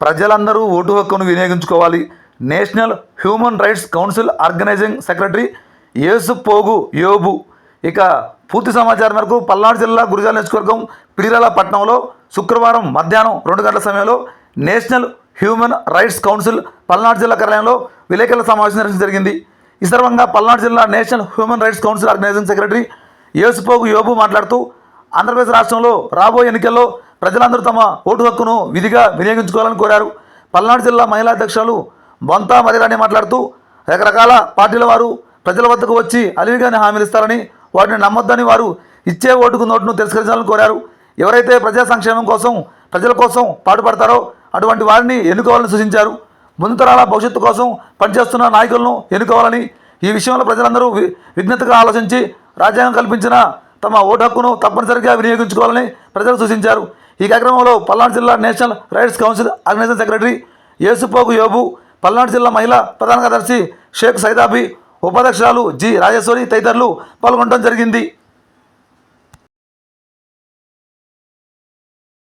ప్రజలందరూ ఓటు హక్కును వినియోగించుకోవాలి. National human rights council organising secretary Yesu Pogu Yobu. ఇక పూర్తి సమాచారం మేరకు పల్నాడు జిల్లా గురిజాల నియోజకవర్గం పిరిరాల పట్టణంలో శుక్రవారం మధ్యాహ్నం రెండు గంటల సమయంలో national human rights council Palnadu జిల్లా కార్యాలయంలో విలేకరుల సమావేశం నిర్వహించడం జరిగింది. ఈ సందర్భంగా పల్నాడు జిల్లా national human rights council organising secretary Yesupogu Yobu మాట్లాడుతూ ఆంధ్రప్రదేశ్ రాష్ట్రంలో రాబోయే ఎన్నికల్లో ప్రజలందరూ తమ ఓటు హక్కును విధిగా వినియోగించుకోవాలని కోరారు. పల్నాడు జిల్లా మహిళా అధ్యక్షులు బొంతా మరిరాణి మాట్లాడుతూ రకరకాల పార్టీల వారు ప్రజల వద్దకు వచ్చి అలివిగానే హామీలు ఇస్తారని వాటిని నమ్మొద్దని వారు ఇచ్చే ఓటుకు నోటును తిరస్కరించాలని కోరారు. ఎవరైతే ప్రజా సంక్షేమం కోసం ప్రజల కోసం పాటుపడతారో అటువంటి వారిని ఎన్నుకోవాలని సూచించారు. ముందు తరాల భవిష్యత్తు కోసం పనిచేస్తున్న నాయకులను ఎన్నుకోవాలని ఈ విషయంలో ప్రజలందరూ విజ్ఞతగా ఆలోచించి రాజ్యాంగం కల్పించిన తమ ఓటు హక్కును తప్పనిసరిగా వినియోగించుకోవాలని ప్రజలు సూచించారు. ఈ కార్యక్రమంలో పల్నాడు జిల్లా national rights council organization secretary Yesupogu Yobu Palnadu జిల్లా మహిళా ప్రధాన కార్యదర్శి షేక్ సైదాబి ఉపాధ్యక్షురాలు జి రాజేశ్వరి తదితరులు పాల్గొనడం జరిగింది.